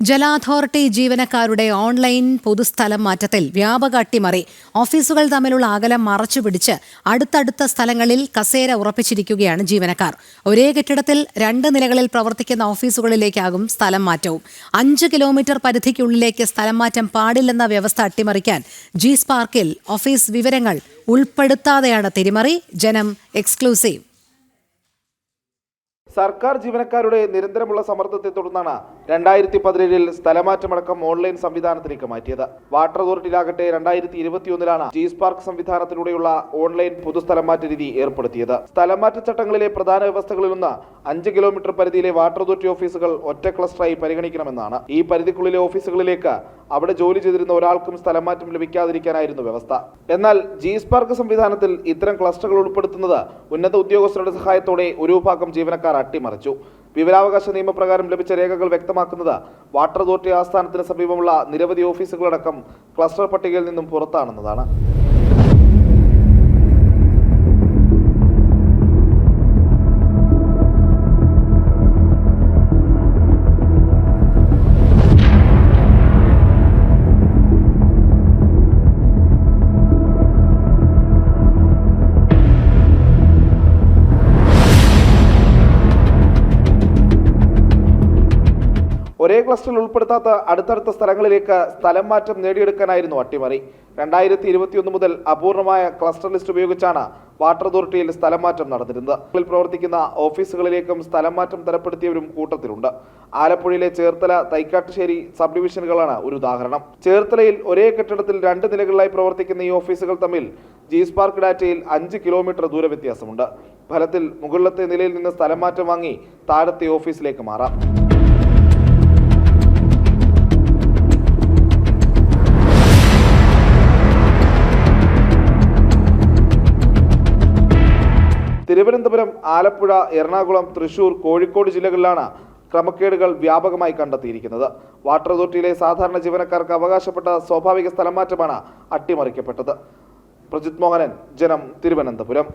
ജല അതോറിറ്റി ജീവനക്കാരുടെ ഓൺലൈൻ പൊതുസ്ഥലം മാറ്റത്തിൽ വ്യാപക അട്ടിമറി. ഓഫീസുകൾ തമ്മിലുള്ള അകലം മറച്ചുപിടിച്ച് അടുത്തടുത്ത സ്ഥലങ്ങളിൽ കസേര ഉറപ്പിച്ചിരിക്കുകയാണ് ജീവനക്കാർ. ഒരേ കെട്ടിടത്തിൽ രണ്ട് നിലകളിൽ പ്രവർത്തിക്കുന്ന ഓഫീസുകളിലേക്കാകും സ്ഥലം മാറ്റവും. അഞ്ച് കിലോമീറ്റർ പരിധിക്കുള്ളിലേക്ക് സ്ഥലം മാറ്റം പാടില്ലെന്ന വ്യവസ്ഥ അട്ടിമറിക്കാൻ ജി സ്പാർക്കിൽ ഓഫീസ് വിവരങ്ങൾ ഉൾപ്പെടുത്താതെയാണ് തിരിമറി. ജനം എക്സ്ക്ലൂസീവ്. സർക്കാർ ജീവനക്കാരുടെ നിരന്തരമുള്ള സമ്മർദ്ദത്തെ തുടർന്നാണ് രണ്ടായിരത്തി പതിനേഴിൽ സ്ഥലമാറ്റമടക്കം ഓൺലൈൻ സംവിധാനത്തിലേക്ക് മാറ്റിയത്. വാട്ടർ അതോറിറ്റിയിലാകട്ടെ രണ്ടായിരത്തി ഇരുപത്തിയൊന്നിലാണ് ജി സ്പാർക്ക് സംവിധാനത്തിലൂടെയുള്ള ഓൺലൈൻ പൊതുസ്ഥലം മാറ്റ രീതി ഏർപ്പെടുത്തിയത്. സ്ഥലമാറ്റ ചട്ടങ്ങളിലെ പ്രധാന വ്യവസ്ഥകളിലൊന്ന് അഞ്ച് കിലോമീറ്റർ പരിധിയിലെ വാട്ടർ അതോറിറ്റി ഓഫീസുകൾ ഒറ്റ ക്ലസ്റ്ററായി പരിഗണിക്കണമെന്നാണ്. ഈ പരിധിക്കുള്ളിലെ ഓഫീസുകളിലേക്ക് അവിടെ ജോലി ചെയ്തിരുന്ന ഒരാൾക്കും സ്ഥലമാറ്റം ലഭിക്കാതിരിക്കാനായിരുന്നു വ്യവസ്ഥ. എന്നാൽ ജി സ്പാർക്ക് സംവിധാനത്തിൽ ഇത്തരം ക്ലസ്റ്ററുകൾ ഉൾപ്പെടുത്തുന്നത് ഉന്നത ഉദ്യോഗസ്ഥരുടെ സഹായത്തോടെ ഒരു വിഭാഗം ജീവനക്കാർ അട്ടിമറിച്ചു. വിവരാവകാശ നിയമപ്രകാരം ലഭിച്ച രേഖകൾ വ്യക്തമാക്കുന്നത് വാട്ടർ അതോറിറ്റി ആസ്ഥാനത്തിന് സമീപമുള്ള നിരവധി ഓഫീസുകളടക്കം ക്ലസ്റ്റർ പട്ടികയിൽ നിന്നും പുറത്താണെന്നതാണ്. ഒരേ ക്ലസ്റ്ററിൽ ഉൾപ്പെടുത്താത്ത അടുത്തടുത്ത സ്ഥലങ്ങളിലേക്ക് സ്ഥലം മാറ്റം നേടിയെടുക്കാനായിരുന്നു അട്ടിമറി. രണ്ടായിരത്തി ഇരുപത്തിയൊന്ന് മുതൽ അപൂർണമായ ക്ലസ്റ്റർ ലിസ്റ്റ് ഉപയോഗിച്ചാണ് വാട്ടർ അതോറിറ്റിയിൽ സ്ഥലം മാറ്റം നടന്നിരുന്നത്. പ്രവർത്തിക്കുന്ന ഓഫീസുകളിലേക്കും സ്ഥലം മാറ്റം തരപ്പെടുത്തിയവരും കൂട്ടത്തിലുണ്ട്. ആലപ്പുഴയിലെ ചേർത്തല തൈക്കാട്ടുശ്ശേരി സബ് ഡിവിഷനുകളാണ് ഒരു ഉദാഹരണം. ചേർത്തലയിൽ ഒരേ കെട്ടിടത്തിൽ രണ്ട് നിലകളിലായി പ്രവർത്തിക്കുന്ന ഈ ഓഫീസുകൾ തമ്മിൽ ജി സ്പാർക്ക് ഡാറ്റയിൽ അഞ്ച് കിലോമീറ്റർ ദൂര വ്യത്യാസമുണ്ട്. ഫലത്തിൽ മുകളിലത്തെ നിലയിൽ നിന്ന് സ്ഥലം മാറ്റം വാങ്ങി താഴത്തെ ഓഫീസിലേക്ക് മാറാം. തിരുവനന്തപുരം ആലപ്പുഴ എറണാകുളം തൃശൂർ കോഴിക്കോട് ജില്ലകളിലാണ് ക്രമക്കേടുകൾ വ്യാപകമായി കണ്ടെത്തിയിരിക്കുന്നത്. വാട്ടർ അതോറിറ്റിയിലെ സാധാരണ ജീവനക്കാർക്ക് അവകാശപ്പെട്ട സ്വാഭാവിക സ്ഥലം മാറ്റമാണ് അട്ടിമറിക്കപ്പെട്ടത്. പ്രജിത് മോഹനൻ ജനം തിരുവനന്തപുരം.